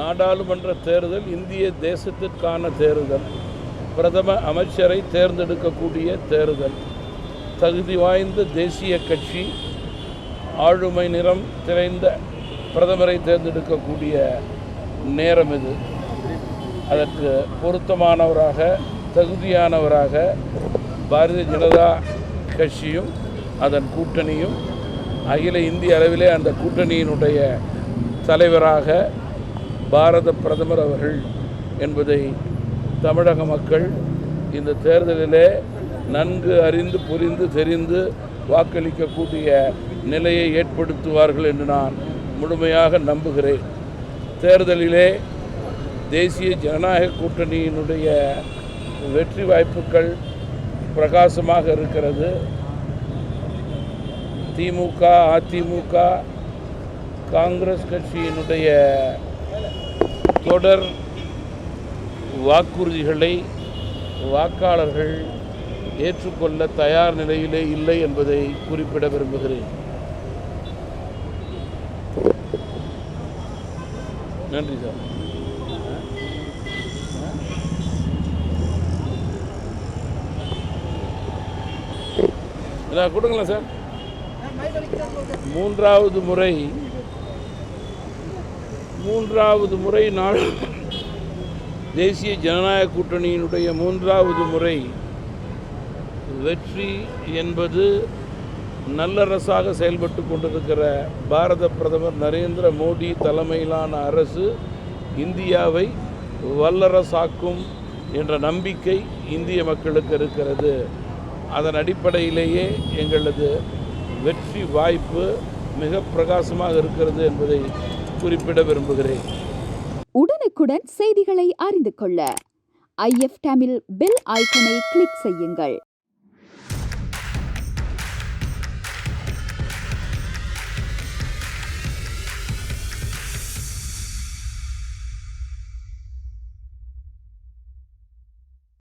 நாடாளுமன்ற தேர்தல் இந்திய தேசத்திற்கான தேர்தல். பிரதம அமைச்சரை தேர்ந்தெடுக்கக்கூடிய தேர்தல். தகுதி வாய்ந்த தேசிய கட்சி. ஆளுமை நிறம் திரைந்த பிரதமரை தேர்ந்தெடுக்கக்கூடிய நேரம் இது. அதற்கு பொருத்தமானவராக தகுதியானவராக பாரதிய ஜனதா கட்சியும் அதன் கூட்டணியும் அகில இந்திய அளவிலே அந்த கூட்டணியினுடைய தலைவராக பாரத பிரதமர் அவர்கள் என்பதை தமிழக மக்கள் இந்த தேர்தலிலே நன்கு அறிந்து புரிந்து தெரிந்து வாக்களிக்கக்கூடிய நிலையை ஏற்படுத்துவார்கள் என்று நான் முழுமையாக நம்புகிறேன். தேர்தலிலே தேசிய ஜனநாயக கூட்டணியினுடைய வெற்றி வாய்ப்புகள் பிரகாசமாக இருக்கிறது. திமுக அதிமுக காங்கிரஸ் கட்சியினுடைய தொடர் வாக்குறுதிகளை வாக்காளர்கள் ஏற்றுக்கொள்ள தயார் நிலையிலே இல்லை என்பதை குறிப்பிட விரும்புகிறேன். நன்றி சார். கொடுங்களேன் சார். மூன்றாவது முறை மூன்றாவது முறை நாள். தேசிய ஜனநாயக கூட்டணியினுடைய மூன்றாவது முறை. வெற்றி என்பது நல்லரசாக செயல்பட்டு கொண்டிருக்கிற பாரத பிரதமர் நரேந்திர மோடி தலைமையிலான அரசு இந்தியாவை வல்லரசாக்கும் என்ற நம்பிக்கை இந்திய மக்களுக்கு இருக்கிறது. அதன் அடிப்படையிலேயே எங்களது வெற்றி வாய்ப்பு மிக பிரகாசமாக இருக்கிறது என்பதை குறிப்பிட விரும்புகிறேன். உடனுக்குடன் செய்திகளை அறிந்து கொள்ள. ஐஎஃப் தமிழ் பெல் ஐக்கனை கிளிக் செய்யுங்கள்.